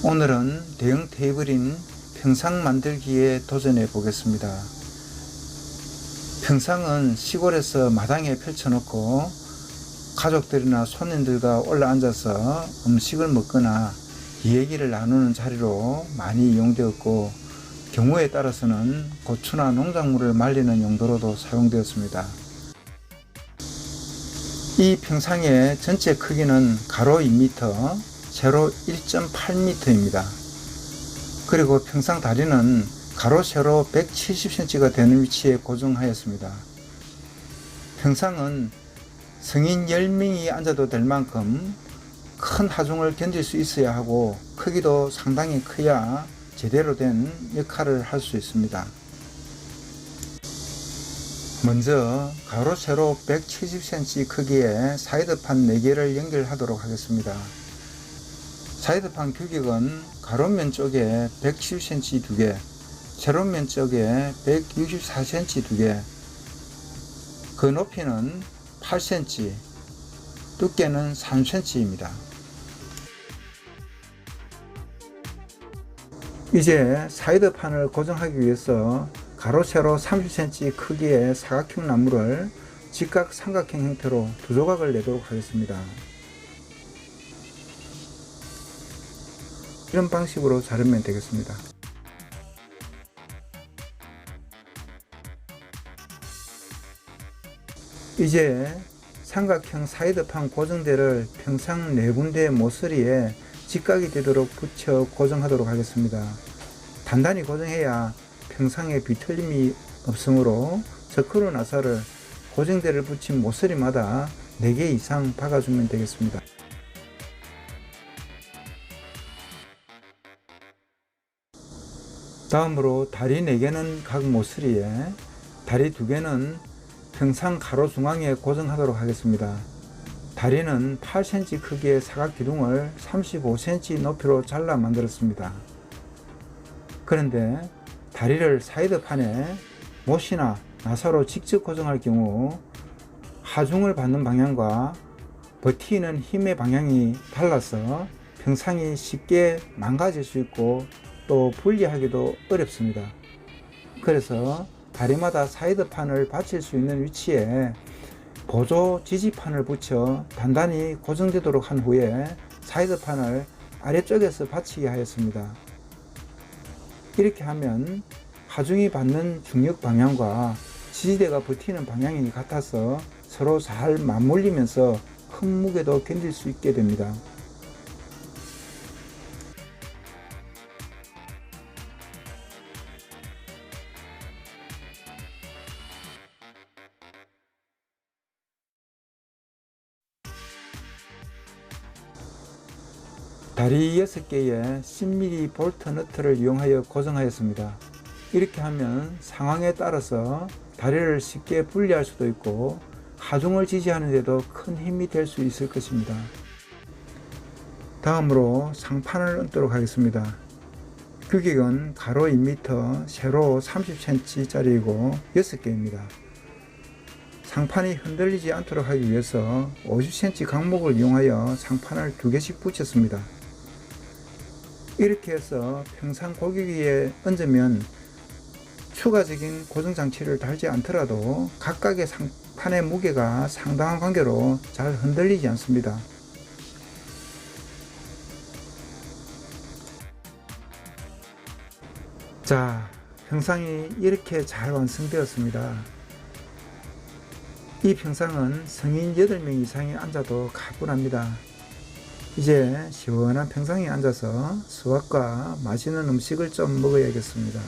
오늘은 대형 테이블인 평상 만들기에 도전해 보겠습니다. 평상은 시골에서 마당에 펼쳐놓고 가족들이나 손님들과 올라 앉아서 음식을 먹거나 이야기를 나누는 자리로 많이 이용되었고 경우에 따라서는 고추나 농작물을 말리는 용도로도 사용되었습니다. 이 평상의 전체 크기는 가로 2m, 세로 1.8m입니다. 그리고 평상 다리는 가로 세로 170cm가 되는 위치에 고정하였습니다. 평상은 성인 10명이 앉아도 될 만큼 큰 하중을 견딜 수 있어야 하고 크기도 상당히 커야 제대로 된 역할을 할 수 있습니다. 먼저 가로 세로 170cm 크기의 사이드판 4개를 연결하도록 하겠습니다. 사이드판 규격은 가로면 쪽에 110cm 2개, 세로면 쪽에 164cm 2개, 그 높이는 8cm, 두께는 3cm입니다. 이제 사이드판을 고정하기 위해서 가로 세로 30cm 크기의 사각형 나무를 직각 삼각형 형태로 두 조각을 내도록 하겠습니다. 이런 방식으로 자르면 되겠습니다. 이제 삼각형 사이드판 고정대를 평상 네 군데 모서리에 직각이 되도록 붙여 고정하도록 하겠습니다. 단단히 고정해야 평상에 비틀림이 없으므로 저크로 나사를 고정대를 붙인 모서리마다 4개 이상 박아주면 되겠습니다. 다음으로 다리 4개는 각 모서리에 다리 2개는 평상 가로 중앙에 고정하도록 하겠습니다. 다리는 8cm 크기의 사각 기둥을 35cm 높이로 잘라 만들었습니다. 그런데 다리를 사이드판에 못이나 나사로 직접 고정할 경우 하중을 받는 방향과 버티는 힘의 방향이 달라서 평상이 쉽게 망가질 수 있고 또 분리하기도 어렵습니다. 그래서 다리마다 사이드판을 받칠 수 있는 위치에 보조 지지판을 붙여 단단히 고정되도록 한 후에 사이드판을 아래쪽에서 받치게 하였습니다. 이렇게 하면 하중이 받는 중력 방향과 지지대가 버티는 방향이 같아서 서로 잘 맞물리면서 큰 무게도 견딜 수 있게 됩니다. 다리 6개에 10mm 볼트 너트를 이용하여 고정하였습니다. 이렇게 하면 상황에 따라서 다리를 쉽게 분리할 수도 있고 하중을 지지하는 데도 큰 힘이 될 수 있을 것입니다. 다음으로 상판을 얹도록 하겠습니다. 규격은 가로 2m, 세로 30cm 짜리이고 6개입니다. 상판이 흔들리지 않도록 하기 위해서 50cm 강목을 이용하여 상판을 두 개씩 붙였습니다. 이렇게 해서 평상 고기 위에 얹으면 추가적인 고정 장치를 달지 않더라도 각각의 상판의 무게가 상당한 관계로 잘 흔들리지 않습니다. 자, 평상이 이렇게 잘 완성되었습니다. 이 평상은 성인 8명 이상이 앉아도 가뿐합니다. 이제 시원한 평상에 앉아서 수확과 맛있는 음식을 좀 먹어야겠습니다.